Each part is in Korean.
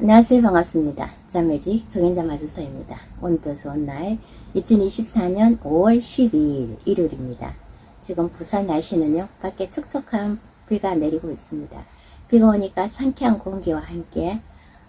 안녕하세요. 반갑습니다. 자매지 정인자 마주사입니다. 오늘도 좋은 날 2024년 5월 12일 일요일입니다. 지금 부산 날씨는요. 밖에 촉촉한 비가 내리고 있습니다. 비가 오니까 상쾌한 공기와 함께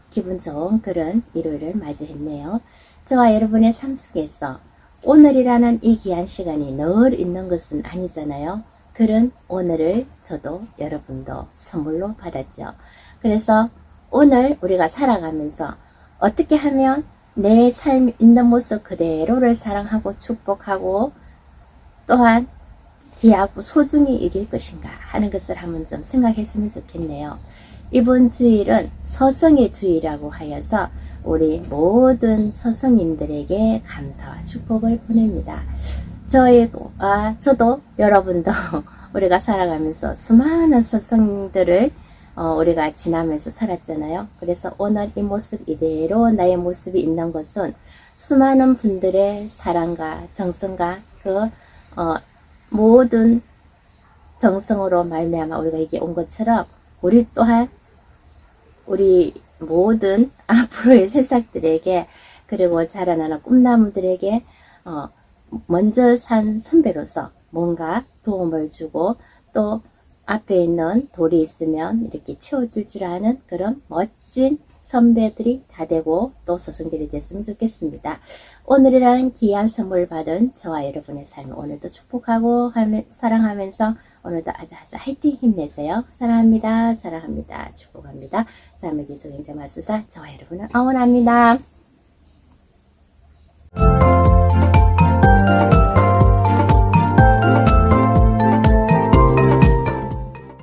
기분 좋은 그런 일요일을 맞이했네요. 저와 여러분의 삶 속에서 오늘이라는 이 귀한 시간이 늘 있는 것은 아니잖아요. 그런 오늘을 저도 여러분도 선물로 받았죠. 그래서 오늘 우리가 살아가면서 어떻게 하면 내 삶 있는 모습 그대로를 사랑하고 축복하고 또한 귀하고 소중히 이길 것인가 하는 것을 한번 좀 생각했으면 좋겠네요. 이번 주일은 서성의 주일이라고 하여서 우리 모든 서성님들에게 감사와 축복을 보냅니다. 저희, 아, 저도 여러분도 우리가 살아가면서 수많은 서성들을 어, 우리가 지나면서 살았잖아요. 그래서 오늘 이 모습 이대로 나의 모습이 있는 것은 수많은 분들의 사랑과 정성과 그 어, 모든 정성으로 말미암아 우리가 이게 온 것처럼 우리 또한 우리 모든 앞으로의 새싹들에게 그리고 자라나는 꿈나무들에게 어, 먼저 산 선배로서 뭔가 도움을 주고 또 앞에 있는 돌이 있으면 이렇게 채워줄 줄 아는 그런 멋진 선배들이 다 되고 또 스승들이 됐으면 좋겠습니다. 오늘이라는 귀한 선물 받은 저와 여러분의 삶을 오늘도 축복하고 하면- 사랑하면서 오늘도 아자아자 화이팅 힘내세요. 사랑합니다. 사랑합니다. 축복합니다. 자매지 조경자 마수사 저와 여러분을 응원합니다.